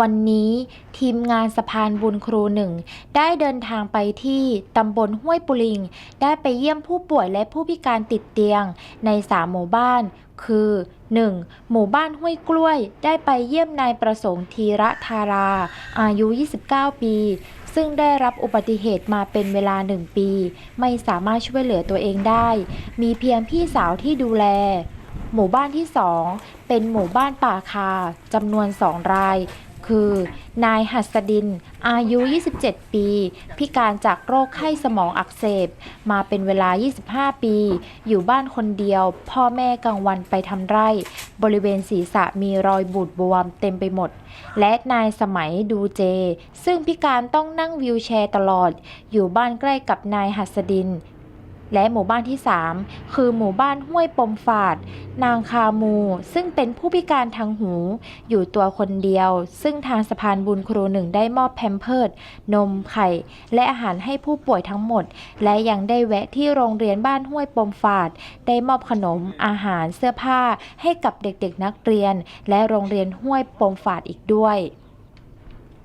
วันนี้ทีมงานสะพานบุญครูหนึ่งได้เดินทางไปที่ตำบลห้วยปุลิง ได้ไปเยี่ยมผู้ป่วยและผู้พิการติดเตียงในสามหมู่บ้าน คือ 1. หมู่บ้านห้วยกล้วย ได้ไปเยี่ยมนายประสงค์ธีระธารา อายุ 29 ปี ซึ่งได้รับอุบัติเหตุมาเป็นเวลาหนึ่งปี ไม่สามารถช่วยเหลือตัวเองได้ มีเพียงพี่สาวที่ดูแลหมู่บ้านที่ 2 เป็นหมู่บ้านป่าคาจำนวน 2 ราย คือ นายหัสดิน อายุ 27 ปี พิการจากโรคไข้สมองอักเสบ มาเป็นเวลา 25 ปี อยู่บ้านคนเดียว พ่อแม่กลางวันไปทำไร่ บริเวณศีรษะมีรอยบูดบวมเต็มไปหมด และนายสมัยดูเจ ซึ่งพิการต้องนั่งวีลแชร์ตลอด อยู่บ้านใกล้กับนายหัสดิน และหมู่บ้านที่ 3 คือหมู่บ้านห้วยปมฝาด นางคามู ซึ่งเป็นผู้พิการทางหู อยู่ตัวคนเดียว ซึ่งทางสะพานบุญครูหนึ่งได้มอบแพมเพิร์ดนมไข่ และอาหารให้ผู้ป่วยทั้งหมด และยังได้แวะที่โรงเรียนบ้านห้วยปมฝาด ได้มอบขนมอาหารเสื้อผ้าให้กับเด็กๆนักเรียน และโรงเรียนห้วยปมฝาดอีกด้วย